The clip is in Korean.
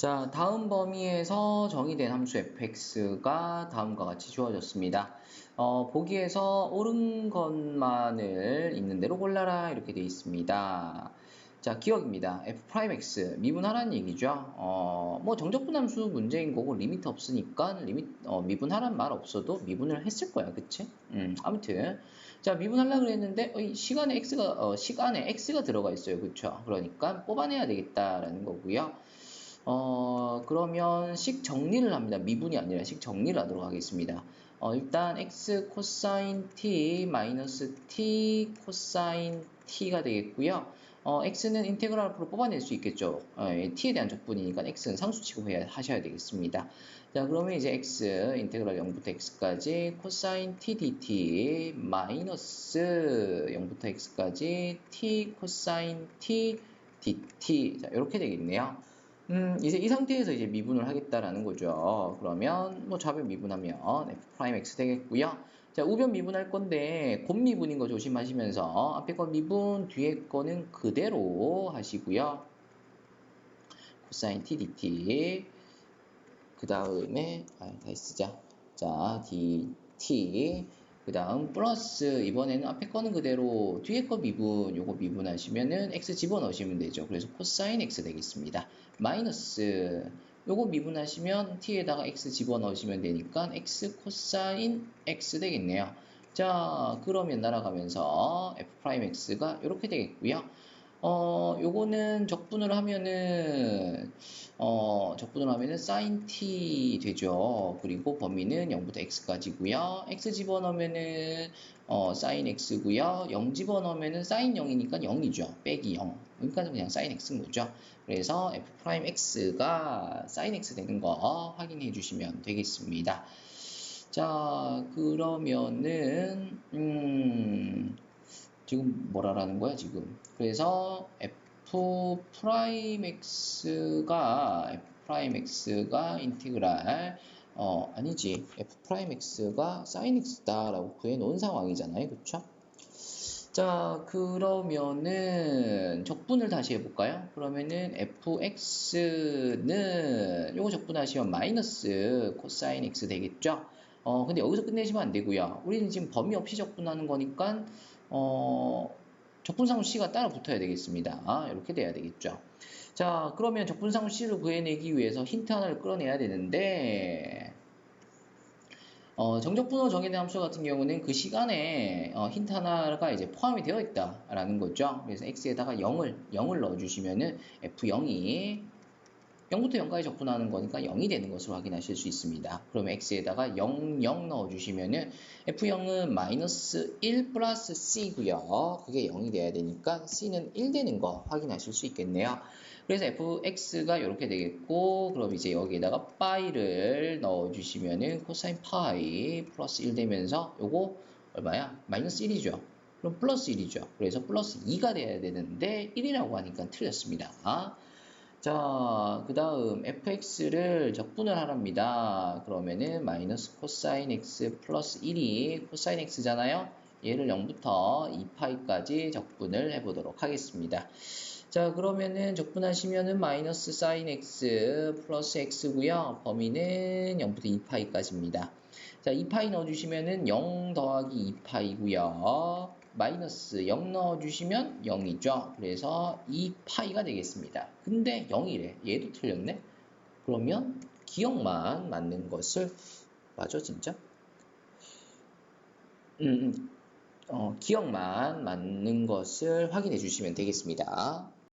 자, 다음 범위에서 정의된 함수 fx가 다음과 같이 주어졌습니다. 어, 보기에서 옳은 것만을 있는 대로 골라라 이렇게 되어 있습니다. 자, 기억입니다. f'x 미분하라는 얘기죠. 어, 뭐 정적분 함수 문제인 거고 리미트 없으니까 리미 어, 미분하란 말 없어도 미분을 했을 거야, 그치? 음, 아무튼 자 미분하려 그랬는데 어, 시간에 x가 어, 시간에 x가 들어가 있어요, 그쵸? 그러니까 뽑아내야 되겠다라는 거고요. 어, 그러면 식 정리를 합니다. 미분이 아니라 식 정리를 하도록 하겠습니다. 어, 일단 x 코사인 t 마이너스 t 코사인 t가 되겠고요. 어, x는 인테그랄 앞으로 뽑아낼 수 있겠죠. 어, t에 대한 적분이니까 x는 상수 취급해야 하셔야 되겠습니다. 자, 그러면 이제 x 인테그랄 0부터 x까지 코사인 t dt 마이너스 0부터 x까지 t 코사인 t dt 자, 이렇게 되겠네요. 음, 이제 이 상태에서 이제 미분을 하겠다라는 거죠. 그러면 뭐 좌변 미분하면 f'(x) 되겠고요. 자, 우변 미분할 건데 곱 미분인 거 조심하시면서 앞에 거 미분, 뒤에 거는 그대로 하시고요. 코사인 t dt 그 다음에 아, 다시 쓰자. 자, dt 그 다음 플러스 이번에는 앞에 거는 그대로 뒤에 거 미분 요거 미분하시면은 x 집어넣으시면 되죠. 그래서 코사인 x 되겠습니다. 마이너스 요거 미분하시면 t에다가 x 집어넣으시면 되니까 x 코사인 x 되겠네요. 자 그러면 날아가면서 f'x가 이렇게 되겠고요. 어, 요거는 적분을 하면은, 어, 적분을 하면은 sin t 되죠. 그리고 범위는 0부터 x까지고요. x 집어넣으면은, 어, sin x고요. 0 집어넣으면은 sin 0이니까 0이죠. 빼기 0. 그러니까 그냥 sin x인 거죠. 그래서 f'x가 sin x 되는 거 확인해 주시면 되겠습니다. 자, 그러면은, 음, 지금 뭐라라는 거야 지금? 그래서 f 프라임 x가 f 프라임 x가 인티그랄 어 아니지. F 프라임 x가 sin x다 라고 구해 놓은 상황이잖아요. 그쵸? 자 그러면은 적분을 다시 해볼까요? 그러면은 fx는 요거 적분하시면 마이너스 코사인 x 되겠죠 어 근데 여기서 끝내시면 안 되고요 우리는 지금 범위 없이 적분하는 거니까 어, 적분상수 C가 따라 붙어야 되겠습니다. 이렇게 돼야 되겠죠. 자, 그러면 적분상수 C를 구해내기 위해서 힌트 하나를 끌어내야 되는데, 어, 정적분호 정의된 함수 같은 경우는 그 시간에 어, 힌트 하나가 이제 포함이 되어 있다라는 거죠. 그래서 x에다가 0을 0을 넣어주시면은 f0이 0부터 0까지 적분하는 거니까 0이 되는 것으로 확인하실 수 있습니다. 그러면 x에다가 0, 0 넣어주시면은 f0은 마이너스 1 플러스 c고요. 그게 0이 돼야 되니까 c는 1 되는 거 확인하실 수 있겠네요. 그래서 fx가 이렇게 되겠고 그럼 이제 여기에다가 파이를 넣어주시면은 코사인 파이 플러스 1 되면서 요거 얼마야? 마이너스 1이죠. 그럼 플러스 1이죠. 그래서 플러스 2가 돼야 되는데 1이라고 하니까 틀렸습니다. 자, 그 다음 fx를 적분을 하랍니다. 그러면은 마이너스 코사인 x 플러스 1이 코사인 x잖아요. 얘를 0부터 2파이까지 적분을 해보도록 하겠습니다. 자, 그러면은 적분하시면은 마이너스 사인 x 플러스 x고요. 범위는 0부터 2파이까지입니다. 자, 2파이 넣어주시면은 0 더하기 2파이고요. 마이너스 0 넣어주시면 0이죠. 그래서 2파이가 되겠습니다. 근데 0이래. 얘도 틀렸네. 그러면 기억만 맞는 것을 맞아 진짜? 음, 음. 어, 기억만 맞는 것을 확인해 주시면 되겠습니다.